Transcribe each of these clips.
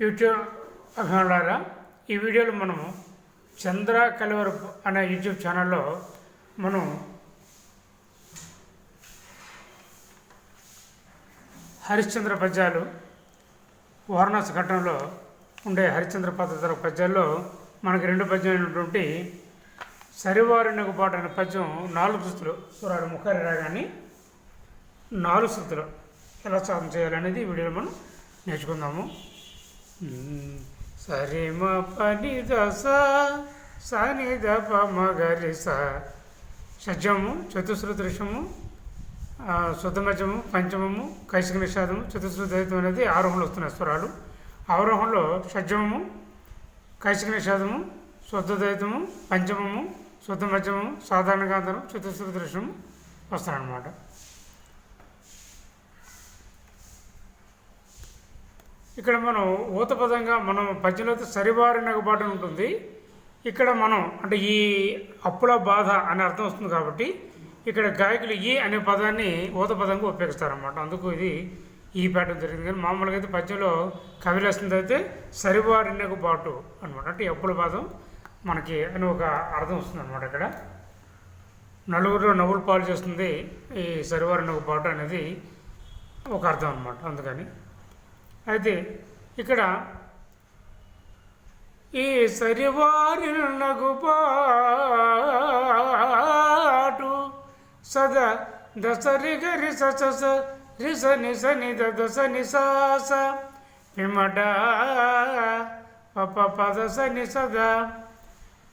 YouTube అభిమానులారా ఈ వీడియోలో మనము చంద్ర కలవరపు అనే యూట్యూబ్ ఛానల్లో మనం హరిశ్చంద్ర పద్యాలు వారణాసి ఘట్టంలో ఉండే హరిశ్చంద్ర పద్ధతుల పద్యాల్లో మనకి రెండు పద్యమైనటువంటి సరివారినకు పాట అనే పద్యం నాలుగు స్థుతులు సురాడు ముఖారి రాగాన్ని నాలుగు స్థుతులు ఎలా సాధన చేయాలనేది ఈ వీడియోలో మనం నేర్చుకుందాము. సరిమ పని దస సని ద మగరిస. షజము స షడ్జము చతుశ్రుతి పంచమము కైసిక నిషాదము చతుశ్రుతి ద్వైతం అనేది ఆరోహణలు వస్తున్నాయి స్వరాలు. ఆరోహణలో షడ్జమము కైసిక నిషాదము శుద్ధ దైతము పంచమము శుద్ధ మధ్యమము సాధారణ గాంధరం దృశ్యము వస్తారనమాట ఇక్కడ మనం ఊతపదంగా మనం పద్యంలో అయితే సరివారిన ఉంటుంది. ఇక్కడ మనం అంటే ఈ అప్పుల బాధ అనే అర్థం వస్తుంది కాబట్టి ఇక్కడ గాయకులు ఈ అనే పదాన్ని ఊతపదంగా ఉపయోగిస్తారన్నమాట. అందుకు ఇది ఈ ప్యాటర్న్ జరిగింది. కానీ మామూలుగా అయితే పద్యంలో కవి రాసింది అయితే సరివారినకు బాటు అనమాట అంటే ఈ అప్పుల బాధం మనకి అని ఒక అర్థం వస్తుంది అనమాట ఇక్కడ. నలుగురిలో నవ్వులు పాలు చేస్తుంది ఈ సరివారినకు బాటు అనేది ఒక అర్థం అనమాట అందుకని అయితే ఇక్కడ ఈ సరివారినగు పాటు సద దసరి గరి సస రిస నిస నిద దస నిసాస పిమట పప పదస నిసద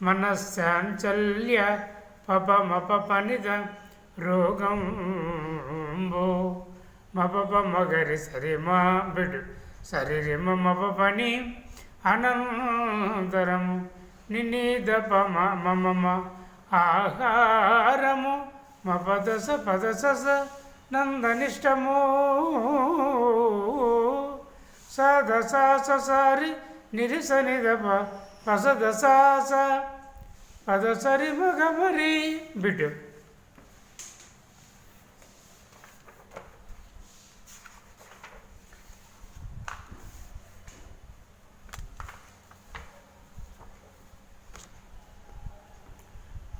మనశ్చాంచల్య పప మప పనిద రోగం భో మపప మగరి సరిమా బిడు సరి రిమ పని అనంతరము నినీదప మమ ఆహారము మపదస పదస నందనిష్టము. సదసాస సారి నిరిస నిదప పసదసాస పదసరి మగమరి బిడ్డు.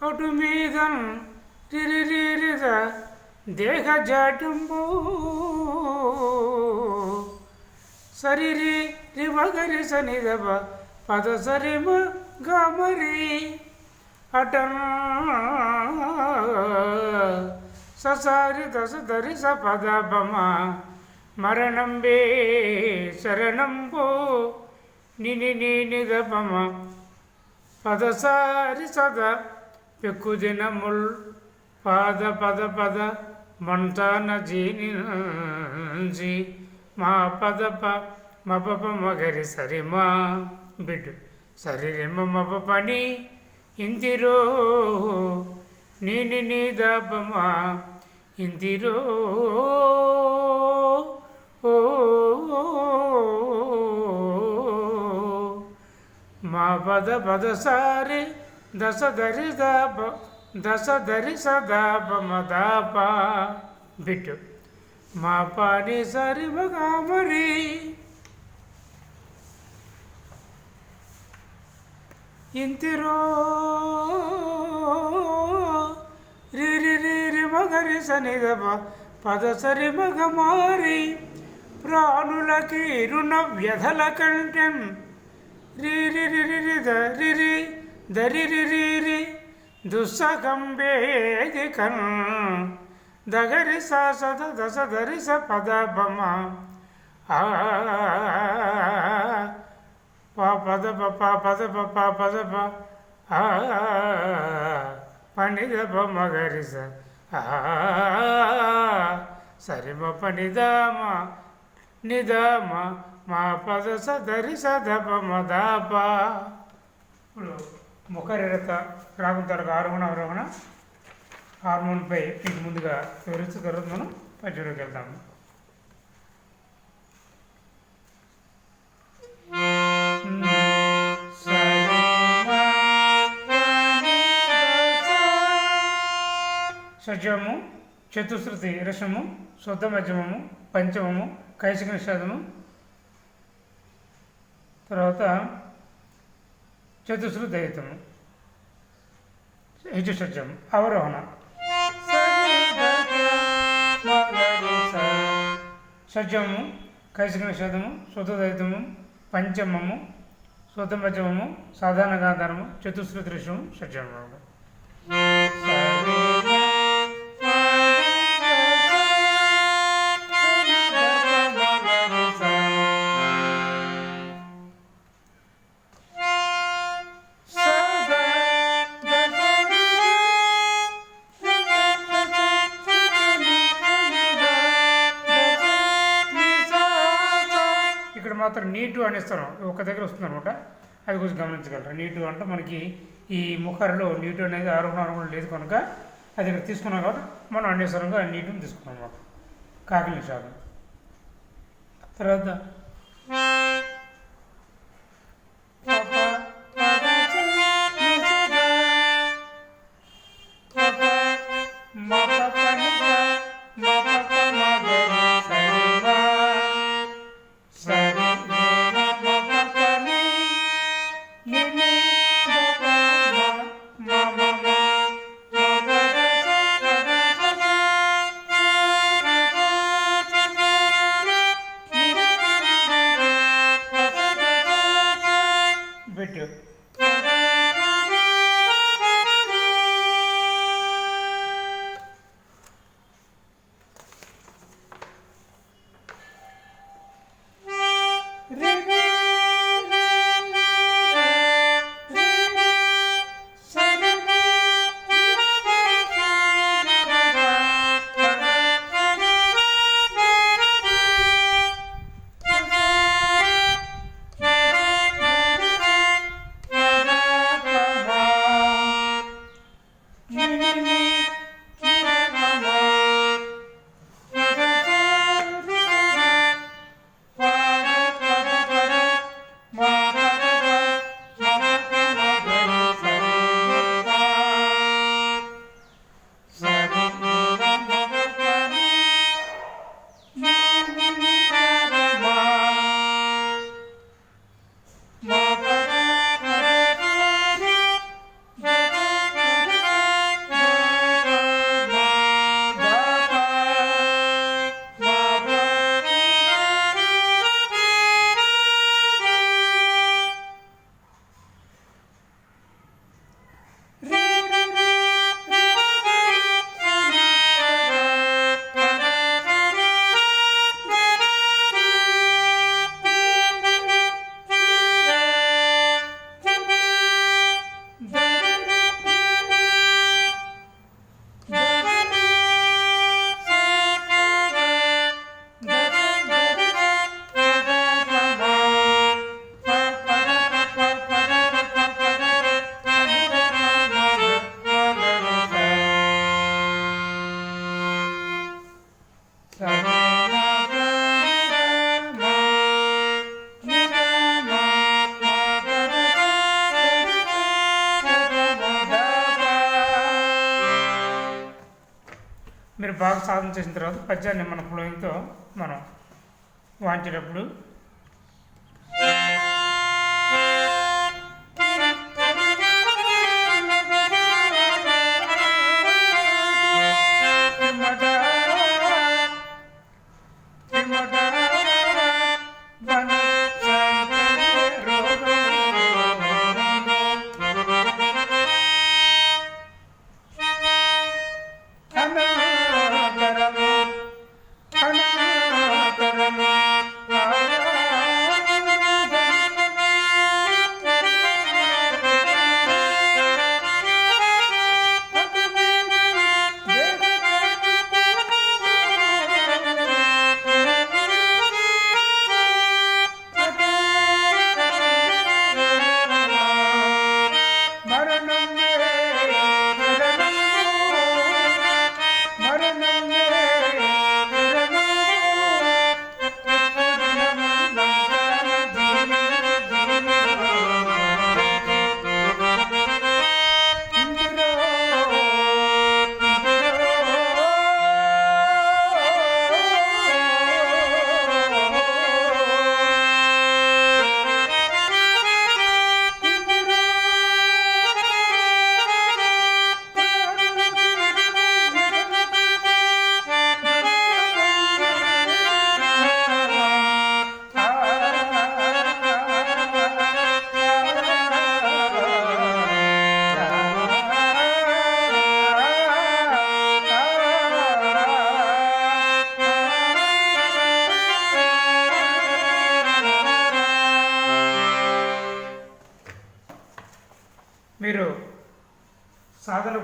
అటు మీద రిరిరిరిద దేహ జాటంబు సరిరి రిమగరి సనిదబ పద సరిమ గమరి అటం. ససారి దశ ధరి సపద పద బమ మరణంబే శరణంబో. నిని నీ నిదపమ పదసారి సదా పెక్కు దినముల్ పాద పద పద మంటాన జీని మా పద ప మపప మగరి సరిమా బిడ్డు. సరిరిమ మప పని ఇంతిరో. నీని నీ దపమా ఇంతిరో. మా పద పద సారి దశ ధరి దాప దశ ధరి సదాప మదాప బిట్టు మా పాని సరి మగామరి ఇంతిరో రి రి మగరి సనిదప పద సరి మగమారి ప్రాణులకి రుణ వ్యధల కంటెన్ రి రి రి రి రి దరిరిరి రి దుస్సకంబేది కన్ దగరి సద దశ దరిస పద బమ పద ప పద ప పద ప పనిద మగరి స సరిమ పనిదామ నిదామ మా పద స ధరి స ప మదాప ఇప్పుడు ముఖరేఖ రాకుల తరకు ఆరోహణ అవరోహణ హార్మోన్పై మీకు ముందుగా వివరిస్తూ తర్వాత మనం పద్యంలోకి వెళ్తాము. షడ్జము చతుశ్రుతి రసము శుద్ధ మధ్యమము పంచమము కైసిక నిషాదము. తర్వాత చతుశ్రు దయితము హెచ్చు షడ్జం అవరోహణ. షడ్జము కైసిక నిషేధము శుద్ధదైతము పంచమము శుద్ధ సాధారణ గాంధారము చతుశ్రు షజము అనేస్తారు ఒక దగ్గర వస్తుంది అనమాట అది కొంచెం గమనించగలరు. నీటు అంటే మనకి ఈ ముఖారిలో నీటు అనేది ఆరోహణ ఆరోహణ లేదు కనుక అది ఇక్కడ తీసుకున్నాం కాబట్టి మనం అన్నేశ్వరంగా నీటిని తీసుకున్నాం అనమాట కాకి శాతం తర్వాత బాగా సాధన చేసిన తర్వాత పద్యాన్ని మన ఫ్లోయింగ్తో మనం వాంచేటప్పుడు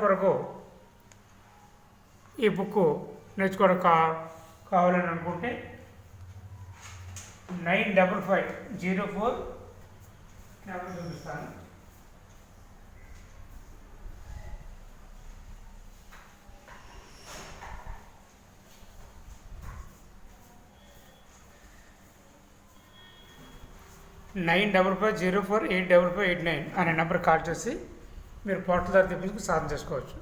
కొరకు ఈ బుక్ నేర్చుకోవడం కా కావాలని అనుకుంటే nine double five zero four number చూపిస్తాను. Nine double five zero four eight double five eight nine అనే నెంబర్ కాల్ చేసి మీరు పోర్టల్ ద్వారా తెప్పించుకు సాధన చేసుకోవచ్చు.